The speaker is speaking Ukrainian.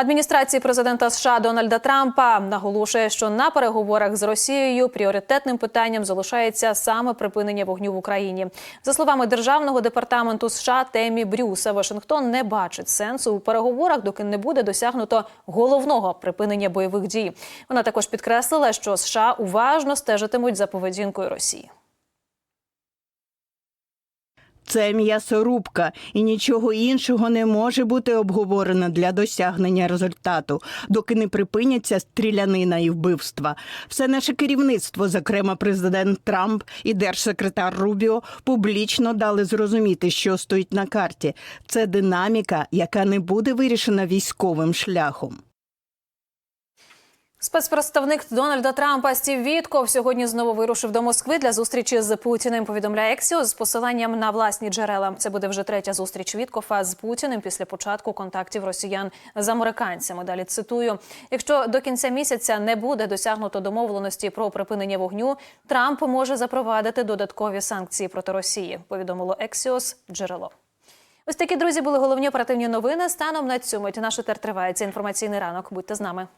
Адміністрації президента США Дональда Трампа наголошує, що на переговорах з Росією пріоритетним питанням залишається саме припинення вогню в Україні. За словами державного департаменту США Темі Брюса, Вашингтон не бачить сенсу у переговорах, доки не буде досягнуто головного припинення бойових дій. Вона також підкреслила, що США уважно стежитимуть за поведінкою Росії. Це м'ясорубка, і нічого іншого не може бути обговорено для досягнення результату, доки не припиняться стрілянина і вбивства. Все наше керівництво, зокрема президент Трамп і держсекретар Рубіо, публічно дали зрозуміти, що стоїть на карті. Це динаміка, яка не буде вирішена військовим шляхом. Спецпредставник Дональда Трампа Стів Вітков сьогодні знову вирушив до Москви для зустрічі з Путіним. Повідомляє Ексіос з посиланням на власні джерела. Це буде вже третя зустріч Віткофа з Путіним після початку контактів росіян з американцями. Далі цитую: якщо до кінця місяця не буде досягнуто домовленості про припинення вогню, Трамп може запровадити додаткові санкції проти Росії. Повідомило Ексіос джерело. Ось такі друзі були головні оперативні новини. Станом на цю мить наш етер триває. Це інформаційний ранок. Будьте з нами.